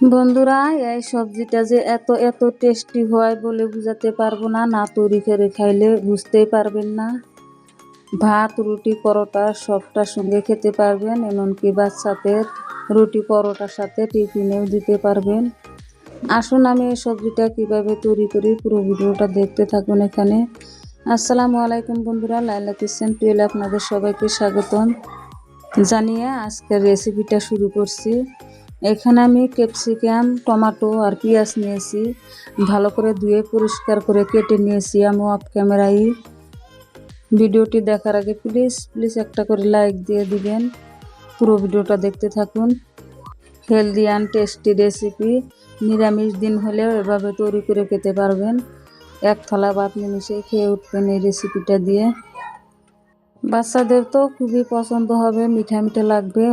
বন্ধুরা, এই সবজিটা যে এত এত টেস্টি হয় বলে বুঝাতে পারব না। না তৈরি করে খাইলে বুঝতেই পারবেন না। ভাত, রুটি, পরোটা সবটার সঙ্গে খেতে পারবেন, এমনকি বাচ্চাদের রুটি, পরোটার সাথে টিফিনেও দিতে পারবেন। আসুন আমি এই সবজিটা কীভাবে তৈরি করি, পুরো ভিডিওটা দেখতে থাকুন এখানে। আসসালামু আলাইকুম বন্ধুরা লাইলা কিচেন টুয়েলে আপনাদের সবাইকে স্বাগতম। জানিয়ে আজকের রেসিপিটা শুরু করছি। এখানে আমি ক্যাপসিকাম, টমেটো আর পেঁয়াজ নিয়েছি। ভালো করে ধুয়ে পরিষ্কার করে কেটে নিয়েছি আমি অফ ক্যামেরায় ভিডিওটি দেখার আগে প্লিজ প্লিজ একটা করে লাইক দিয়ে দিবেন। পুরো ভিডিওটা দেখতে থাকুন। হেলদি অ্যান্ড টেস্টি রেসিপি নিরামিষ দিন হলেও এভাবে তৈরি করে খেতে পারবেন। এক থালা ভাত নিমিশে খেয়ে উঠবেন এই রেসিপিটা দিয়ে। বাচ্চাদের তো খুবই পছন্দ হবে, মিঠা মিঠা লাগবে।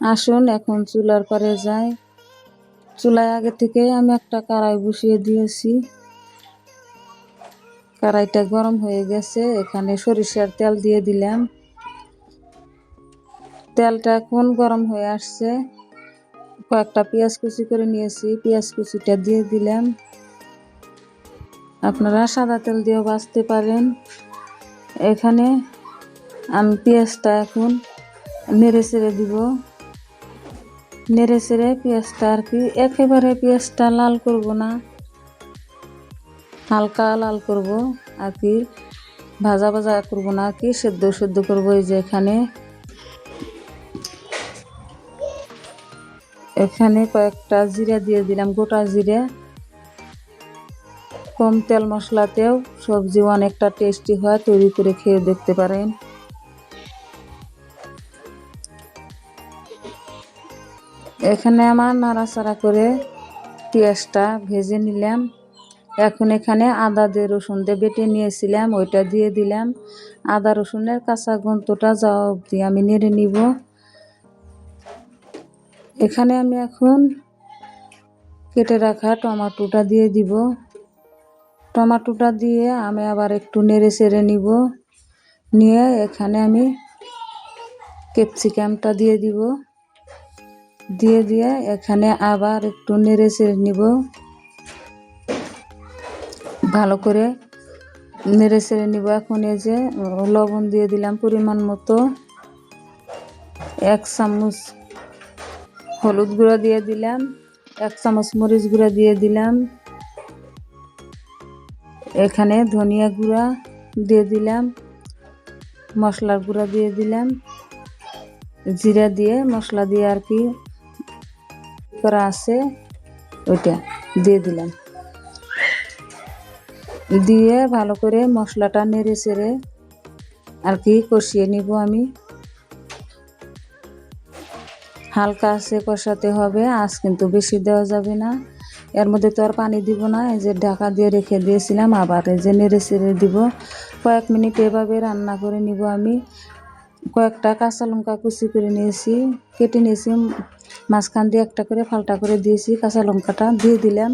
আসুন, এখন চুলার পরে যাই। চুলায় আগে থেকে আমি একটা কড়াই বসিয়ে দিয়েছি। কড়াইটা গরম হয়ে গেছে, এখানে সরিষার তেল দিয়ে দিলাম। তেলটা এখন গরম হয়ে আসছে। কয়েকটা পেঁয়াজ কুচি করে নিয়েছি, পেঁয়াজ কুচিটা দিয়ে দিলাম। আপনারা সাদা তেল দিয়েও বাঁচতে পারেন। এখানে আমি পেঁয়াজটা এখন নেড়ে চেড়ে দিব। নেড়ে চেড়ে পেঁয়াজটা আর কি একেবারে পেঁয়াজটা লাল করব না। হালকা লাল করব আর কি, ভাজা ভাজা করব না কি, সেদ্ধ সেদ্ধ করব এই যে এখানে। এখানে কয়েকটা জিরা দিয়ে দিলাম, গোটা জিরে। কম তেল মশলাতেও সবজি অনেকটা টেস্টি হয়, তৈরি করে খেয়ে দেখতে পারেন। এখানে আমার নাড়াচাড়া করে পেঁয়াজটা ভেজে নিলাম। এখন এখানে আদা দিয়ে রসুন দিয়ে বেটে নিয়েছিলাম, ওইটা দিয়ে দিলাম। আদা রসুনের কাঁচা গন্তটা যাওয়া অবধি আমি নেড়ে নিব। এখানে আমি এখন কেটে রাখা টমাটোটা দিয়ে দিব। টমাটোটা দিয়ে আমি আবার একটু নেড়ে চেড়ে নিব। নিয়ে এখানে আমি ক্যাপসিকামটা দিয়ে দিব। দিয়ে দিয়ে এখানে আবার একটু নেড়ে চেড়ে নিব। ভালো করে নেড়ে চেড়ে নিব। এখন এই যে লবণ দিয়ে দিলাম পরিমাণ মতো। এক চামচ হলুদ গুঁড়ো দিয়ে দিলাম। এক চামচ মরিচ গুঁড়া দিয়ে দিলাম। এখানে ধনিয়া গুঁড়া দিয়ে দিলাম। মশলার গুঁড়া দিয়ে দিলাম। জিরা দিয়ে মশলা দিয়ে আর কি করা আছে, ওইটা দিয়ে দিলাম। দিয়ে ভালো করে মশলাটা নেড়ে চেড়ে আর কি কষিয়ে নিব আমি। হালকা আছে কষাতে হবে আজ কিন্তু বেশি দেওয়া যাবে না। এর মধ্যে তো আর পানি দিব না, এই যে ঢাকা দিয়ে রেখে দিয়েছিলাম, আবার এই যে নেড়ে চেড়ে দিব। কয়েক মিনিট এভাবে রান্না করে নিব আমি। কয়েকটা কাঁচা লঙ্কা কুচি করে নিয়েছি, কেটে নিয়েছি মাঝখান দিয়ে একটা করে ফালটা করে দিয়েছি, কাঁচা লঙ্কাটা দিয়ে দিলাম।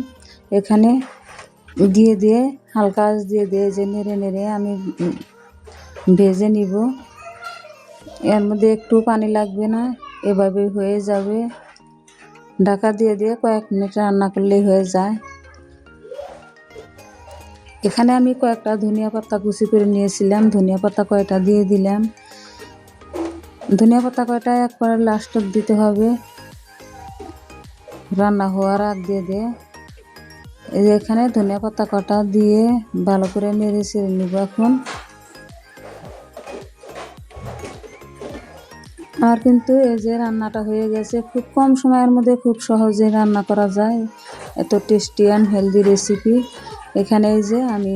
এখানে দিয়ে দিয়ে হালকা দিয়ে দিয়ে যে নেড়ে নেড়ে আমি ভেজে নিব। এর মধ্যে একটু পানি লাগবে না, এভাবে হয়ে যাবে। ঢাকা দিয়ে দিয়ে কয়েক মিনিট রান্না করলেই হয়ে যায়। এখানে আমি কয়েকটা ধনিয়া পাতা কুচি করে নিয়েছিলাম, ধনিয়া পাতা কয়টা দিয়ে দিলাম। ধনিয়া পাতা কয়টা একবার লাস্টক দিতে হবে। রান্না হওয়ার আগ দিয়ে এখানে ধনিয়া পাতা কটা দিয়ে ভালো করে নেড়ে ছেড়ে নিব এখন। আর কিন্তু এই যে রান্নাটা হয়ে গেছে, খুব কম সময়ের মধ্যে খুব সহজে রান্না করা যায়। এত টেস্টি অ্যান্ড হেলদি রেসিপি এখানে এই যে আমি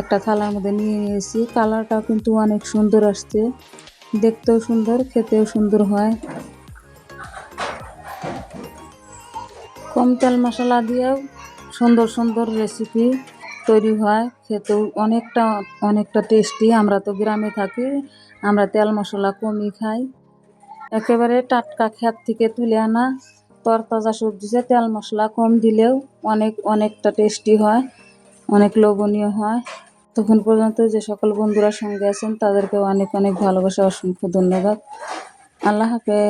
একটা থালার মধ্যে নিয়ে নিয়েছি, কালারটাও কিন্তু অনেক সুন্দর আসছে। দেখতেও সুন্দর, খেতেও সুন্দর হয়। কম তেল মশলা দিয়েও সুন্দর সুন্দর রেসিপি তৈরি হয়। খেতেও অনেকটা অনেকটা টেস্টি আমরা তো গ্রামে থাকি, আমরা তেল মশলা কমই খাই। একেবারে টাটকা ক্ষেত থেকে তুলে আনা তরতাজা সবজিতে তেল মশলা কম দিলেও অনেক, অনেকটা টেস্টি হয়, অনেক লোভনীয় হয়। তখন পর্যন্ত যে সকল বন্ধুরা সঙ্গে আছেন তাদেরকে অনেক অনেক ভালোবাসা, অসংখ্য ধন্যবাদ। আল্লাহ হাফেজ।